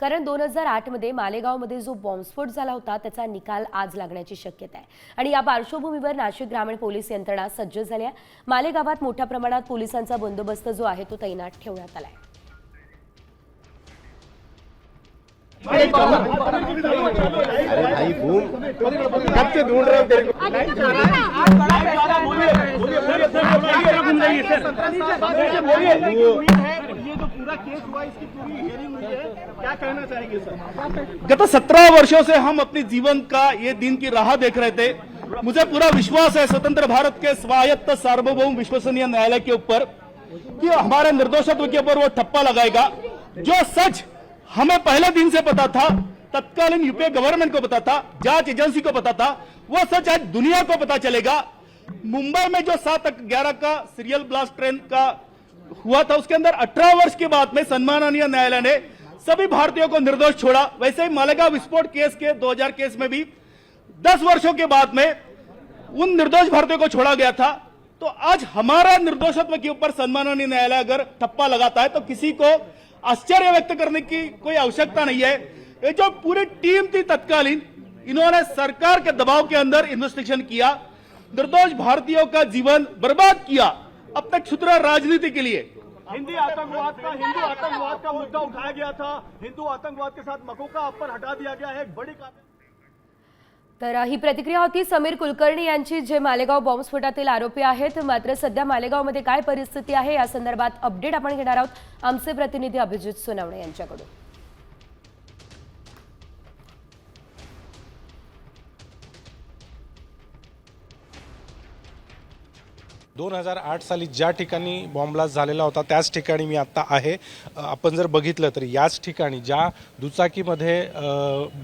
कारण दोन हजार आठमध्ये मालेगावमध्ये जो बॉम्बस्फोट झाला होता त्याचा निकाल आज लागण्याची शक्यता आहे आणि या पार्श्वभूमीवर नाशिक ग्रामीण पोलीस यंत्रणा सज्ज झाली आहे मालेगावात मोठ्या प्रमाणात पोलिसांचा बंदोबस्त जो आहे तो तैनात ठेवण्यात आला आहे अरे भाई बूम कब से ढूंढ रहे हो। तेरे को गत सत्रह वर्षों से हम अपने जीवन का, ये दिन की राह देख रहे थे। मुझे पूरा विश्वास है स्वतंत्र भारत के स्वायत्त सार्वभौम विश्वसनीय न्यायालय के ऊपर कि हमारे निर्दोषत्व के ऊपर वो ठप्पा लगाएगा। जो सच हमें पहले दिन से पता था, तत्कालीन यूपीए गवर्नमेंट को पता था, जाँच एजेंसी को पता था, वो सच आज दुनिया को पता चलेगा। मुंबई में जो सात ग्यारह का सीरियल ब्लास्ट ट्रेन का हुआ था उसके अंदर 18 वर्ष के बाद में सम्माननीय न्यायालय ने सभी भारतीयों को निर्दोष छोड़ा। वैसे ही मालेगांव विस्फोट केस के 2000 केस में भी 10 वर्षों के बाद में उन निर्दोष भारतीयों को छोड़ा गया था। तो आज हमारा निर्दोषत्व के ऊपर सम्माननीय न्यायालय अगर ठप्पा लगाता है तो किसी को आश्चर्य व्यक्त करने की कोई आवश्यकता नहीं है। ये जो पूरी टीम थी तत्कालीन, इन्होंने सरकार के दबाव के अंदर इन्वेस्टिगेशन किया, निर्दोष भारतीयों का जीवन बर्बाद किया। अब तक क्षुद्र राजनीति के लिए। हिंदी आतंकवाद का हिंदू आतंकवाद का मुद्दा उठाया गया था। हिंदू आतंकवाद के साथ मकोका पर हटा दिया गया है। एक बड़ी तर ही प्रतिक्रिया होती समीर कुलकर्णी यांची जे मालेगाव बॉम्बस्फोटातील आरोपी आहेत. मात्र सध्या मालेगावमध्ये काय परिस्थिती आहे या संदर्भात अपडेट आपण घेणार आहोत. आमचे प्रतिनिधी अभिजित सोनवणे यांच्याकडून. दोन हजार आठ साली ज्या ठिकाणी बॉम्बलास्ट झालेला होता त्याच ठिकाणी मी आत्ता आहे. आपण जर बघितलं तर याच ठिकाणी ज्या दुचाकीमध्ये अ,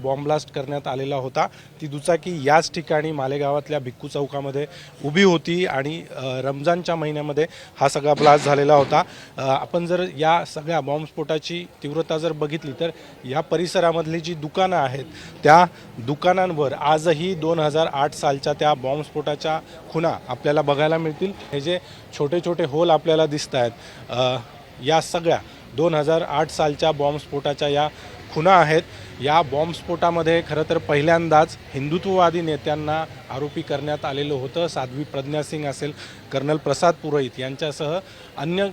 बॉम्बलास्ट करण्यात आलेला होता ती दुचाकी याच ठिकाणी मालेगावातल्या भिक्खू चौकामध्ये उभी होती आणि रमजानच्या महिन्यामध्ये हा सगळा ब्लास्ट झालेला होता. आपण जर या सगळ्या बॉम्बस्फोटाची तीव्रता जर बघितली तर या परिसरामधली जी दुकानं आहेत त्या दुकानांवर आजही दोन हजार आठ सालच्या त्या बॉम्बस्फोटाच्या खुणा आपल्याला बघायला मिळतील. हे जे छोटे छोटे होल आपल्याला दिसत आहेत या सगळ्या दोन हजार आठ सालच्या बॉम्बस्फोटाच्या या खुणा आहेत. या बॉम्बस्फोटामध्ये खरं तर पहिल्यांदाच हिंदुत्ववादी नेत्यांना आरोपी करण्यात आलेलं होतं. साध्वी प्रज्ञा सिंग असेल कर्नल प्रसाद पुरोहित यांच्यासह अन्य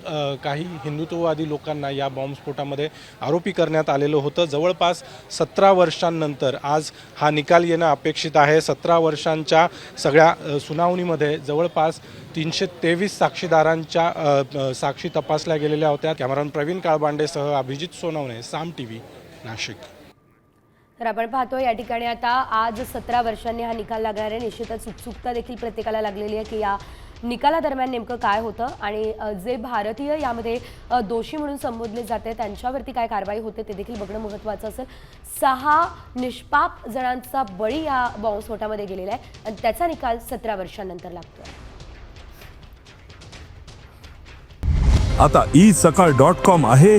काही हिंदुत्ववादी लोकांना या बॉम्बस्फोटामध्ये आरोपी करण्यात आलेलं होतं. जवळपास सतरा वर्षांनंतर आज हा निकाल येणं अपेक्षित आहे. सतरा वर्षांच्या सगळ्या सुनावणीमध्ये जवळपास तीनशे तेवीस साक्षीदारांच्या साक्षी तपासल्या गेलेल्या होत्या. कॅमेरामन प्रवीण काळबांडेसह अभिजित सोनवणे साम टी व्ही नाशिक. तर आपण पाहतो या ठिकाणी आता आज सतरा वर्षांनी हा निकाल लागणार आहे. निश्चितच उत्सुकता देखील प्रत्येकाला लागलेली आहे की या निकालादरम्यान नेमकं काय होतं आणि जे भारतीय यामध्ये दोषी म्हणून संबोधले जाते त्यांच्यावरती काय कारवाई होते ते देखील बघणं महत्त्वाचं असेल. सहा निष्पाप जणांचा बळी या बॉम्बस्फोटामध्ये गेलेला आहे आणि त्याचा निकाल सतरा वर्षांनंतर लागतोय. आता ई सकाळ डॉट कॉम आहे.